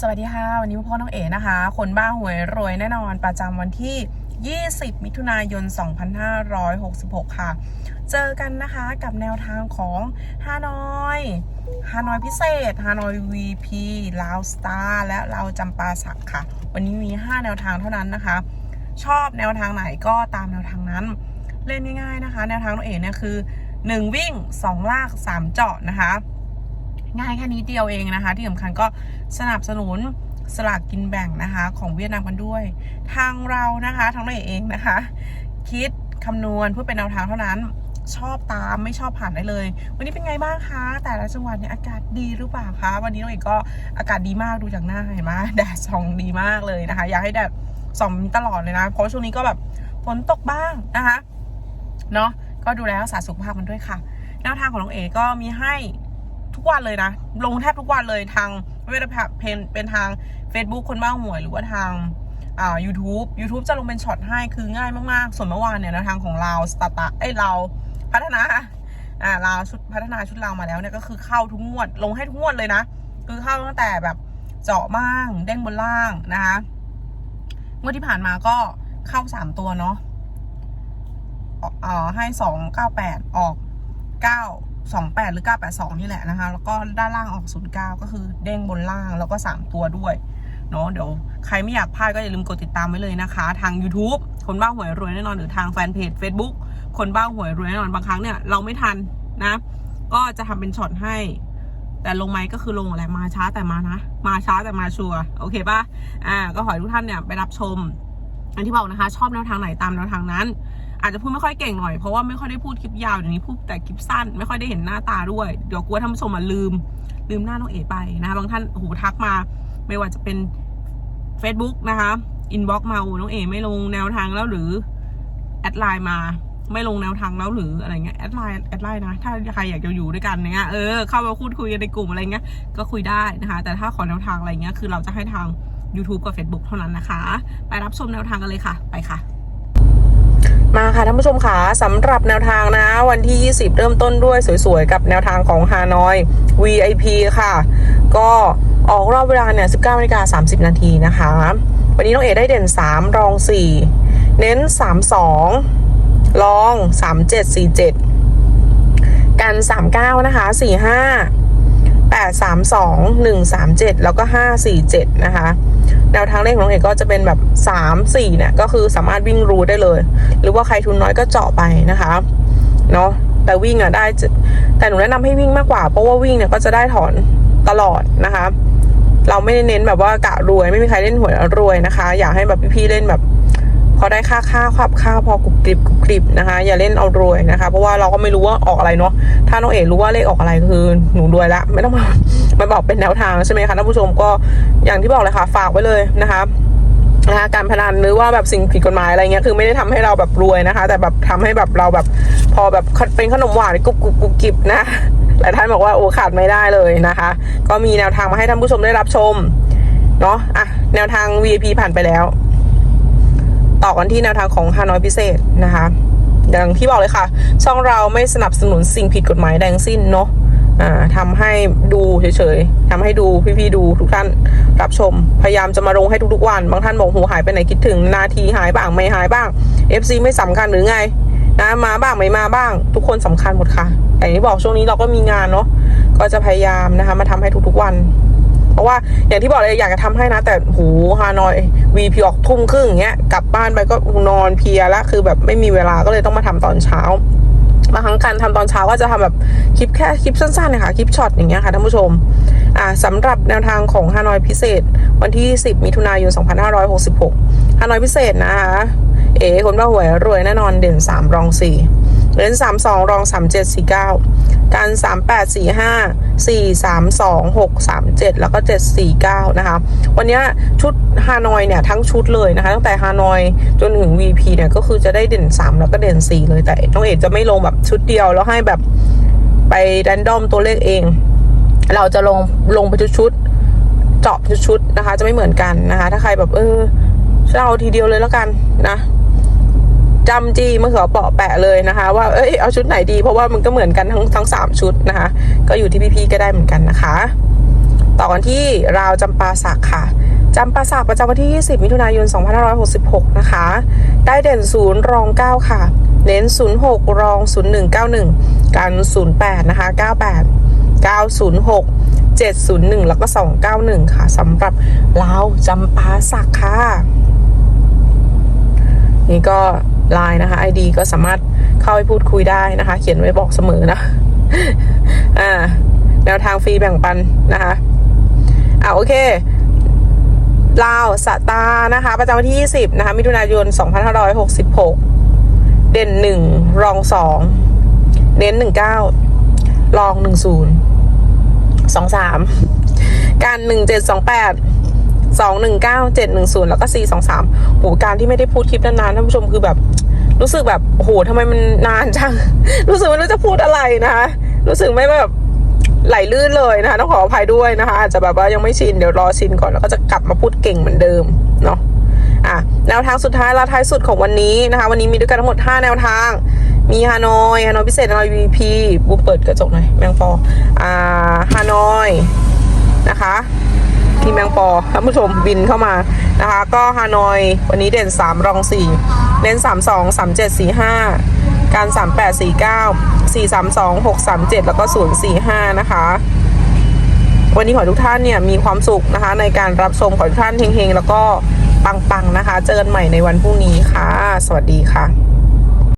สวัสดีค่ะ วันนี้พ่อน้องเอ๋นะคะ คนบ้าหวยรวยแน่นอนประจำวันที่ 20 มิถุนายน 2566 ค่ะ เจอกันนะคะกับแนวทางของฮานอยฮานอยพิเศษฮานอย VP ลาวสตาร์และลาวจำปาสักค่ะ วันนี้มี 5 แนวทางเท่านั้นนะคะ ชอบแนวทางไหนก็ตามแนวทางนั้น เล่นง่ายๆนะคะ แนวทางน้องเอ๋เนี่ยคือ 1 วิ่ง 2 ลาก 3 เจาะนะคะ ง่ายแค่นี้เดียวเองนะคะ ที่สำคัญก็สนับสนุนสลากกินแบ่งนะคะ ของเวียดนามกันด้วย ทางเรานะคะทางเราเองนะคะ คิดคำนวณเพื่อเป็นแนวทางเท่านั้นชอบตามไม่ชอบผ่านได้เลย วันนี้เป็นไงบ้างคะ แต่ละจังหวัดเนี่ยอากาศดีหรือเปล่าคะ วันนี้น้องเอกก็อากาศดีมากดูจากหน้าเห็นไหมแดดส่องดีมากเลยนะคะ อยากให้แดดส่องตลอดเลยนะ เพราะช่วงนี้ก็แบบฝนตกบ้างนะคะเนาะก็ดูแลรักษาสุขภาพมันด้วยค่ะแนวทางของน้องเอก็มีให้ ทุกวันเลยนะ ลงแทบทุกวันเลยทางไม่ว่าจะเป็นเป็นทาง Facebook คนบ้าหวยหรือว่าทางอ่า YouTube YouTube จะลงเป็นช็อตให้คือง่ายมากๆ ส่วนเมื่อวานเนี่ยนวทางของเราสตาร์ตไอเราพัฒนาอ่าเราชุดพัฒนาชุดเรามาแล้วเนี่ยก็คือเข้าทุกงวด ลงให้ทุกงวดเลยนะ คือเข้าตั้งแต่แบบเจาะบ้างเด้งบนล่างนะคะงวดที่ผ่านมาก็เข้าสามตัวเนาะเอ่อให้สองเก้าแปดออกเก้า 28 หรือ 982 นี่แหละนะคะ แล้วก็ด้านล่างออก 09 ก็คือเด้งบนล่างแล้วก็ 3 ตัวด้วย เนาะเดี๋ยวใครไม่อยากพลาดก็อย่าลืมกดติดตามไว้เลยนะคะ ทาง YouTube คนบ้าหวยรวยแน่นอนหรือทางแฟนเพจ Facebook คนบ้าหวยรวยแน่นอนบางครั้งเนี่ยเราไม่ทันนะ ก็จะทำเป็นช็อตให้ แต่ลงไหมก็คือลงอะไรมาช้าแต่มานะ มาช้าแต่มาชัวร์โอเคป่ะอ่า ก็ขอให้ทุกท่านเนี่ยไปรับชมอันที่บอกนะคะ ชอบแนวทางไหนตามแนวทางนั้น อาจจะพูดไม่ค่อยเก่งหน่อย เพราะว่าไม่ค่อยได้พูดคลิปยาวเดี๋ยวนี้พูดแต่คลิปสั้น ไม่ค่อยได้เห็นหน้าตาด้วย เดี๋ยวกลัวท่านผู้ชมมาลืม ลืมหน้าน้องเอ๋ไปนะคะบางท่านโอ้โหทักมา ไม่ว่าจะเป็น Facebook นะคะอินบ็อกมาโอ้น้องเอ๋ไม่ลงแนวทางแล้วหรือ แอดไลน์มาไม่ลงแนวทางแล้วหรืออะไรเงี้ยแอดไลน์แอดไลน์นะ ถ้าใครอยากจะอยู่ด้วยกันเนี้ยเออเข้ามาพูดคุยกันในกลุ่มอะไรเงี้ยก็คุยได้นะคะ แต่ถ้าขอแนวทางอะไรเงี้ยคือเราจะให้ทาง YouTube กับ Facebook เท่านั้นนะคะ ไปรับชมแนวทางกันเลยค่ะ ไปค่ะ มาค่ะท่านผู้ชมค่ะสำหรับแนวทางนะ วันที่ 20 เริ่มต้นด้วยสวยๆ กับแนวทางของฮานอย VIP ค่ะ ก็ออกรอบเวลาเนี่ย 19นาฬิกา30 นาทีนะคะ วันนี้น้องเอได้เด่น 3 รอง 4 เน้น 32 รอง 3747 กัน 39 นะคะ 45 8 3 2 1 3 7 แล้วก็ 547 นะคะ แนวทางเลขของน้องเอกก็จะเป็นแบบ 3 4 เนี่ย ก็คือสามารถวิ่งรูได้เลย หรือว่าใครทุนน้อยก็เจาะไปนะคะ เนาะแต่วิ่งอะได้ แต่หนูแนะนำให้วิ่งมากกว่า เพราะว่าวิ่งเนี่ยก็จะได้ถอนตลอดนะคะ เราไม่ได้เน้นแบบว่ากะรวย ไม่มีใครเล่นหวยรวยนะคะ อยากให้แบบพี่ๆเล่นแบบ พอได้ค่าค่าขับค่าพอกรุบกริบกรุบกริบนะคะ อย่าเล่นเอารวยนะคะ เพราะว่าเราก็ไม่รู้ว่าออกอะไรเนาะถ้าน้องเอกรู้ว่าเลขออกอะไรคือหนูรวยละไม่ต้องมามาบอกเป็นแนวทางใช่ไหมคะท่านผู้ชมก็อย่างที่บอกเลยค่ะฝากไว้เลยนะคะนะคะการพนันหรือว่าแบบสิ่งผิดกฎหมายอะไรเงี้ยคือไม่ได้ทำให้เราแบบรวยนะคะ แต่แบบทำให้แบบเราแบบพอแบบเป็นขนมหวานกรุบกรุบกรุบกริบนะหลายท่านบอกว่าโอ้ขาดไม่ได้เลยนะคะ ก็มีแนวทางมาให้ท่านผู้ชมได้รับชมเนาะอะแนวทาง VIP ผ่านไปแล้ว ต่อกันที่แนวทางของฮานอยพิเศษนะคะอย่างที่บอกเลยค่ะ ช่องเราไม่สนับสนุนสิ่งผิดกฎหมายแดงสิ้นเนาะทำให้ดูเฉยๆทำให้ดูพี่ๆดูทุกท่านรับชม พยายามจะมาลงให้ทุกๆวัน บางท่านบอกหูหายไปไหนคิดถึง นาทีหายบ้างไม่หายบ้าง FC ไม่สำคัญหรือไงนะมาบ้างไม่มาบ้าง ทุกคนสำคัญหมดค่ะแต่อย่างที่บอกช่วงนี้เราก็มีงานเนาะก็จะพยายามนะคะมาทำให้ทุกๆวัน เพราะว่าอย่างที่บอกเลยอยากจะทำให้นะ แต่หูฮานอยวีพีออกทุ่มครึ่งอย่างเงี้ยกลับบ้านไปก็นอนเพียล้วคือแบบไม่มีเวลาก็เลยต้องมาทำตอนเช้าบางครั้งการทำตอนเช้าก็จะทำแบบคลิปแค่คลิปสั้นๆนะคะคลิปช็อตอย่างเงี้ยค่ะท่านผู้ชมอ่าสำหรับแนวทางของฮานอยพิเศษ วันที่ 10 มิถุนายน 2566ฮานอยพิเศษนะคะเอ๋คนบ้าหวยรวยแน่นอนเด่น 3 รอง 4 เล่นสามสองรองสามเจ็ดสี่เก้าการสามแปดสี่ห้าสี่สามสองหกสามเจ็ดแล้วก็เจ็ดสี่เก้านะคะ วันนี้ชุดฮานอยเนี่ยทั้งชุดเลยนะคะ ตั้งแต่ฮานอยจนถึง VP เนี่ยก็คือจะได้เด่นสามแล้วก็เด่นสี่เลยแต่น้องเอกจะไม่ลงแบบชุดเดียวแล้วให้แบบไปแรนดอมตัวเลขเอง เราจะลงลงไปชุดชุดๆเจาะชุดๆนะคะ จะไม่เหมือนกันนะคะ ถ้าใครแบบเออจะเอาทีเดียวเลยแล้วกันนะ จำจีมะเขือเปาะแปะเลยนะคะ ว่าเอ้ยเอาชุดไหนดี เพราะว่ามันก็เหมือนกันทั้งทั้งสามชุดนะคะ ก็อยู่ที่พี่ๆก็ได้เหมือนกันนะคะ ต่อกันที่ราวจำปาสักค่ะจำปาสักประจำวันที่ 20 มิถุนายน 2566 นะคะ ได้เด่น0รอง 9 ค่ะ เน้น 06 รอง 0191 กัน 08 นะคะ 98 906 701 แล้วก็ 291 ค่ะสำหรับลาวจำปาสักค่ะ นี่ก็ ไลน์นะคะ ID ก็สามารถเข้าไปพูดคุยได้นะคะ เขียนไว้บอกเสมอนะอ่าแนวทางฟรีแบ่งปันนะคะอ่าโอเคลาวสตานะคะ ประจำวันที่ 20 นะคะ มิถุนายน 2566 เด่น 1 รอง 2 เน้น 19 รอง 10 23 การ 1728 219 710 แล้วก็ 423โหการที่ไม่ได้พูดคลิปนานๆท่านผู้ชมคือแบบรู้สึกแบบโหทำไมมันนานจัง รู้สึกไม่รู้จะพูดอะไรนะคะรู้สึกไม่แบบไหลลื่นเลยนะคะต้องขออภัยด้วยนะคะ อาจจะแบบว่ายังไม่ชินเดี๋ยวรอชินก่อนแล้วก็จะกลับมาพูดเก่งเหมือนเดิมเนาะอะแนวทางสุดท้ายและท้ายสุดของวันนี้นะคะ วันนี้มีด้วยกันทั้งหมด 5 แนวทาง มีฮานอยฮานอยพิเศษฮานอย VP บูเปิดกระจกหน่อยแมงปออ่าฮานอยนะคะ มีแมงปอท่านผู้ชมบินเข้ามานะคะ ก็ฮานอยวันนี้เด่น 3 รอง 4 เน้น 3 2 3 7 4 5 การ 3 8 4 9 4 3 2 6 3 7 แล้วก็ 0 4 5 นะคะ วันนี้ขอให้ทุกท่านเนี่ยมีความสุขนะคะ ในการรับชมขอให้ทุกท่านเฮงๆ แล้วก็ปังๆนะคะ เจอกันใหม่ในวันพรุ่งนี้ค่ะ สวัสดีค่ะ